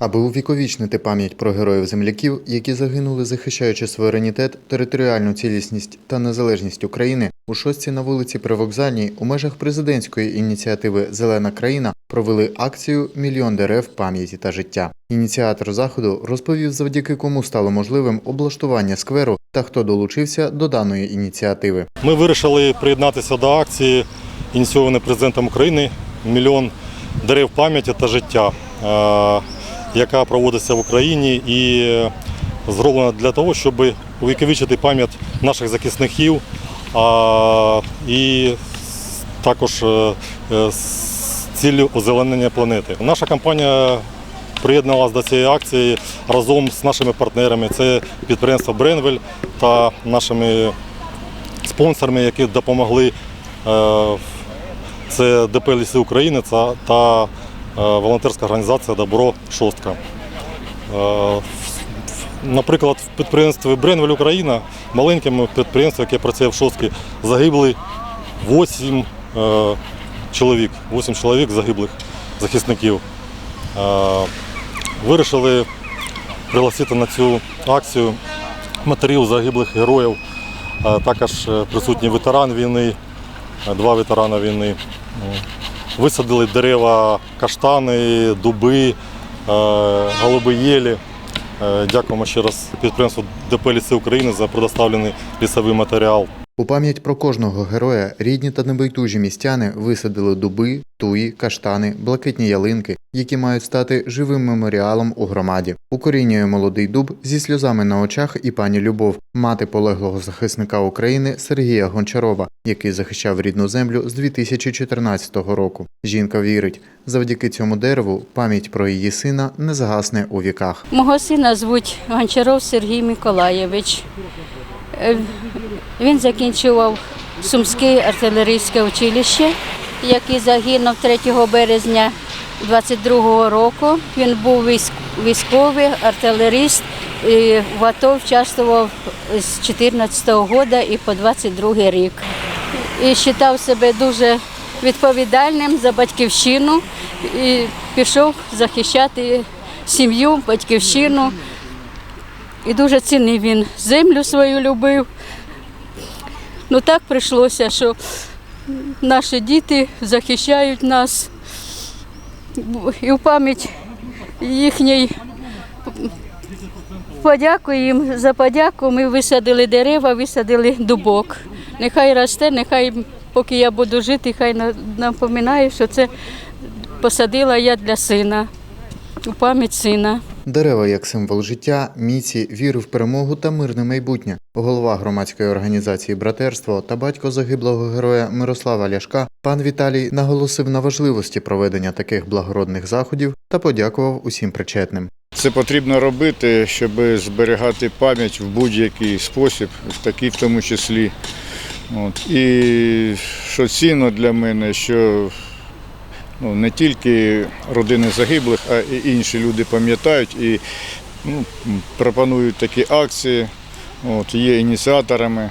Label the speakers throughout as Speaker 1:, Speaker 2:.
Speaker 1: Аби увіковічнити пам'ять про героїв земляків, які загинули, захищаючи суверенітет, територіальну цілісність та незалежність України, у шостці на вулиці Привокзальній у межах президентської ініціативи Зелена країна провели акцію Мільйон дерев пам'яті та життя. Ініціатор заходу розповів, завдяки кому стало можливим облаштування скверу та хто долучився до даної ініціативи.
Speaker 2: Ми вирішили приєднатися до акції, ініційованої президентом України Мільйон дерев пам'яті та життя, е, яка проводиться в Україні і е, зроблена для того, щоб увіковічити пам'ять наших захисників а, і також е, е, з ціллю озеленення планети. Наша компанія приєдналася до цієї акції разом з нашими партнерами. Це підприємство Бренвель та нашими спонсорами, які допомогли. Це ДП «Ліси України та- волонтерська організація Добро Шостка. Е, Наприклад, в підприємстві Бренвель Україна, маленькому підприємстві, яке працює в Шостці, загибли 8 е, чоловік, 8 чоловік загиблих захисників. Е, Вирішили пригласити на цю акцію матерів загиблих героїв. Е, Також е, присутній ветеран війни, е, два ветерани війни. Висадили дерева, каштани, дуби, е, голуби єлі. Е, Дякуємо ще раз підприємству ДП «Ліси України за предоставлений лісовий матеріал.
Speaker 1: У пам'ять про кожного героя рідні та небайдужі містяни висадили дуби, туї, каштани, блакитні ялинки, які мають стати живим меморіалом у громаді. Укорінює молодий дуб зі сльозами на очах і пані Любов, мати полеглого захисника України Сергія Гончарова, який захищав рідну землю з 2014 року. Жінка вірить, завдяки цьому дереву пам'ять про її сина не згасне у віках.
Speaker 3: Мого сина звуть Гончаров Сергій Миколаєвич. Е, Він закінчував Сумське артилерійське училище, який загинув 3 березня 22-го року. Він був військовий артилеріст і в АТО участвував з 14-го року і по 22 рік. І вважав себе дуже відповідальним за батьківщину і пішов захищати сім'ю, батьківщину. І дуже цінний він землю свою любив. Ну так прийшлося, що наші діти захищають нас. І в пам'ять їхній подяку їм за подяку ми висадили дерева, висадили дубок. Нехай росте, нехай поки я буду жити, хай напоминаю, що це посадила я для сина, у пам'ять сина.
Speaker 1: Дерева як символ життя, міці, віри в перемогу та мирне майбутнє. Голова громадської організації Братерство та батько загиблого героя Мирослава Ляшка пан Віталій наголосив на важливості проведення таких благородних заходів та подякував усім причетним.
Speaker 4: Це потрібно робити, щоб зберігати пам'ять в будь-який спосіб, в такий в тому числі. От. І що цінно для мене, що ну, не тільки родини загиблих, а й інші люди пам'ятають і ну, пропонують такі акції, от, є ініціаторами.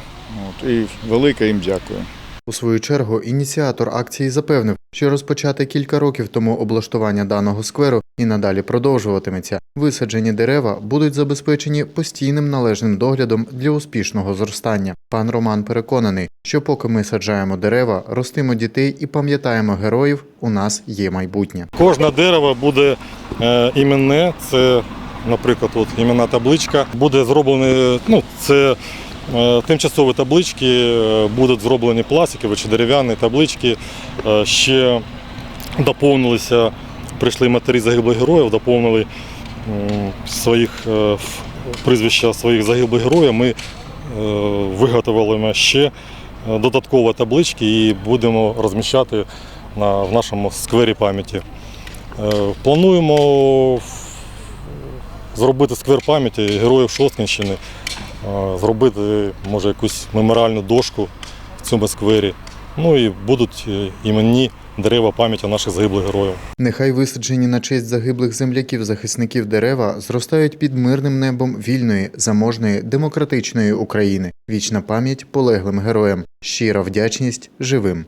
Speaker 4: От, і велике їм дякую.
Speaker 1: У свою чергу ініціатор акції запевнив, що розпочати кілька років тому облаштування даного скверу і надалі продовжуватиметься. Висаджені дерева будуть забезпечені постійним належним доглядом для успішного зростання. Пан Роман переконаний, що поки ми саджаємо дерева, ростимо дітей і пам'ятаємо героїв, у нас є майбутнє.
Speaker 2: Кожне дерево буде е, іменне, це, наприклад, от іменна табличка. Буде зроблені, ну, це тимчасові таблички, е, будуть зроблені пластикові чи дерев'яні таблички. Е, ще доповнилися, прийшли матері загиблих героїв, доповнили своїх е, прізвища своїх загиблих героїв. Ми е, виготовили ще е, додаткові таблички і будемо розміщати на, в нашому сквері пам'яті. Е, Плануємо зробити сквер пам'яті героїв Шосткинщини, е, зробити може якусь меморіальну дошку в цьому сквері. Ну і будуть е, іменні дерева пам'яті наших загиблих героїв.
Speaker 1: Нехай висаджені на честь загиблих земляків-захисників дерева зростають під мирним небом вільної, заможної, демократичної України. Вічна пам'ять полеглим героям, щира вдячність живим.